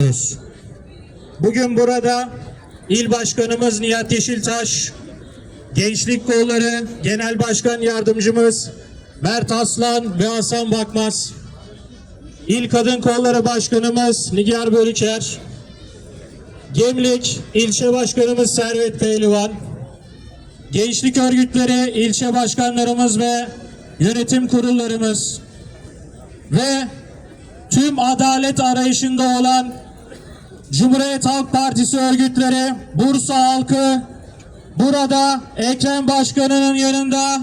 ediyoruz. Bugün burada İl Başkanımız Nihat Yeşiltaş, Gençlik Kolları Genel Başkan Yardımcımız Mert Aslan ve Hasan Bakmaz, İl Kadın Kolları Başkanımız Nigar Bölüker, Gemlik İlçe Başkanımız Servet Pehlivan, Gençlik örgütleri ilçe başkanlarımız ve yönetim kurullarımız ve tüm adalet arayışında olan Cumhuriyet Halk Partisi örgütleri, Bursa halkı, burada Ekrem Başkanı'nın yanında,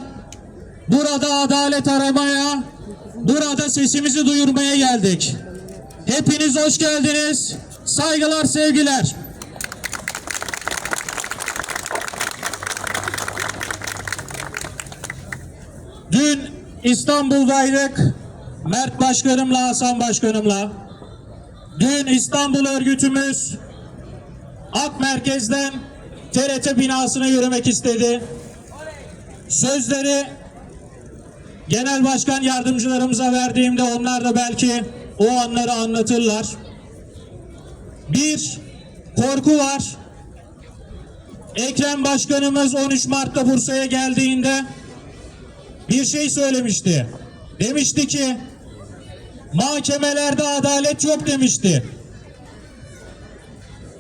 burada adalet aramaya, burada sesimizi duyurmaya geldik. Hepiniz hoş geldiniz. Saygılar, sevgiler. Dün İstanbul'daydık. Mert Başkanımla, Hasan Başkanımla. Dün İstanbul örgütümüz Ak Merkez'den TRT binasına yürümek istedi. Sözleri genel başkan yardımcılarımıza verdiğimde onlar da belki o anları anlatırlar. Bir korku var. Ekrem Başkanımız 13 Mart'ta Bursa'ya geldiğinde bir şey söylemişti. Demişti ki mahkemelerde adalet yok demişti.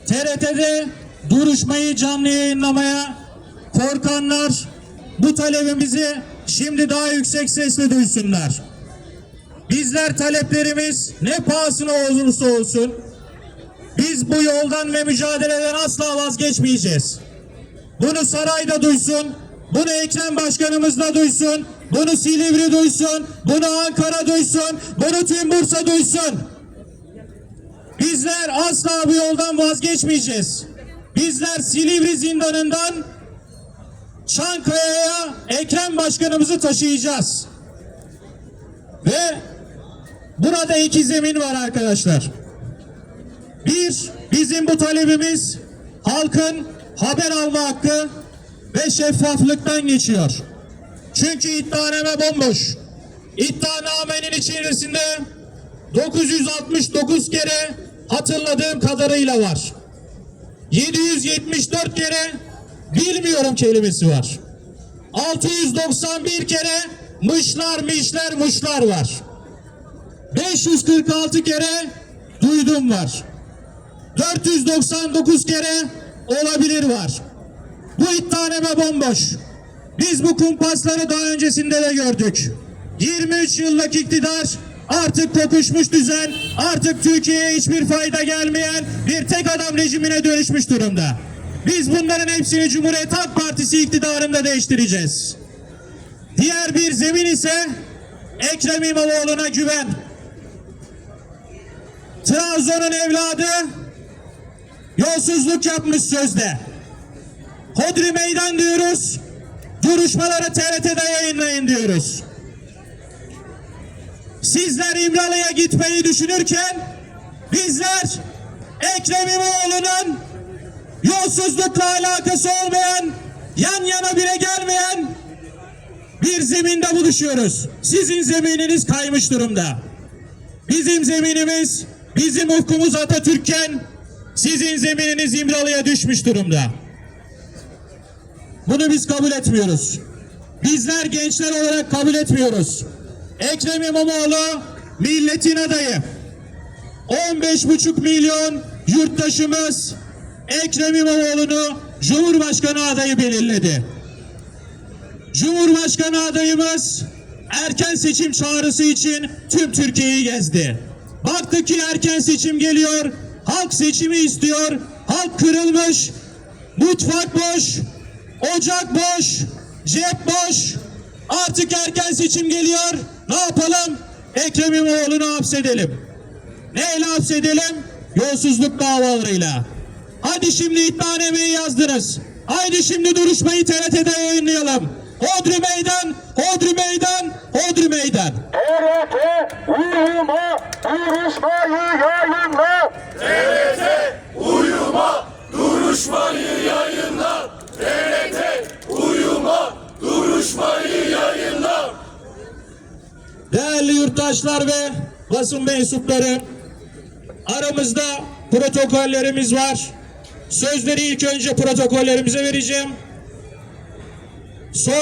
TRT'de duruşmayı canlı yayınlamaya korkanlar bu talebimizi şimdi daha yüksek sesle duysunlar. Bizler taleplerimiz ne pahasına olursa olsun biz bu yoldan ve mücadeleden asla vazgeçmeyeceğiz. Bunu sarayda duysun, bunu Ekrem Başkanımız da duysun, bunu Silivri duysun, bunu Ankara duysun, bunu tüm Bursa duysun. Bizler asla bu yoldan vazgeçmeyeceğiz. Bizler Silivri zindanından Çankaya'ya Ekrem Başkanımızı taşıyacağız. Ve burada iki zemin var arkadaşlar. Bir, bizim bu talebimiz halkın haber alma hakkı ve şeffaflıktan geçiyor. Çünkü iddianame bomboş. İddianamenin içerisinde 969 kere hatırladığım kadarıyla var. 774 kere bilmiyorum kelimesi var. 691 kere mışlar mişler muşlar var. 546 kere duydum var. 499 kere olabilir var. Bu iddianame bomboş. Biz bu kumpasları daha öncesinde de gördük. 23 yıllık iktidar artık kokuşmuş düzen, artık Türkiye'ye hiçbir fayda gelmeyen bir tek adam rejimine dönüşmüş durumda. Biz bunların hepsini Cumhuriyet Halk Partisi iktidarında değiştireceğiz. Diğer bir zemin ise Ekrem İmamoğlu'na güven. Trabzon'un evladı yolsuzluk yapmış sözde. Hodri meydan diyoruz. Duruşmaları TRT'de yayınlayın diyoruz. Sizler İmralı'ya gitmeyi düşünürken bizler Ekrem İmamoğlu'nun yolsuzlukla alakası olmayan, yan yana bile gelmeyen bir zeminde buluşuyoruz. Sizin zemininiz kaymış durumda. Bizim zeminimiz, bizim ufkumuz Atatürk'ken sizin zemininiz İmralı'ya düşmüş durumda. Bunu biz kabul etmiyoruz. Bizler gençler olarak kabul etmiyoruz. Ekrem İmamoğlu milletin adayı. 15,5 milyon yurttaşımız Ekrem İmamoğlu'nu Cumhurbaşkanı adayı belirledi. Cumhurbaşkanı adayımız erken seçim çağrısı için tüm Türkiye'yi gezdi. Baktı ki erken seçim geliyor, halk seçimi istiyor, halk kırılmış, mutfak boş, ocak boş, cep boş. Artık erken seçim geliyor. Ne yapalım? Ekrem İmamoğlu'nu hapsedelim. Neyle hapsedelim? Yolsuzluk davalarıyla. Hadi şimdi iddianameyi yazdınız. Haydi şimdi duruşmayı TRT'de yayınlayalım. Hodri meydan, Hodri meydan, Hodri meydan. TRT uyuma duruşmayı yayınla. TRT uyuma duruşmayı yayınla. TRT uyuma duruşmayı yayınla. Değerli yurttaşlar ve basın mensupları aramızda protokollerimiz var. Sözleri ilk önce protokollerimize vereceğim. Sonra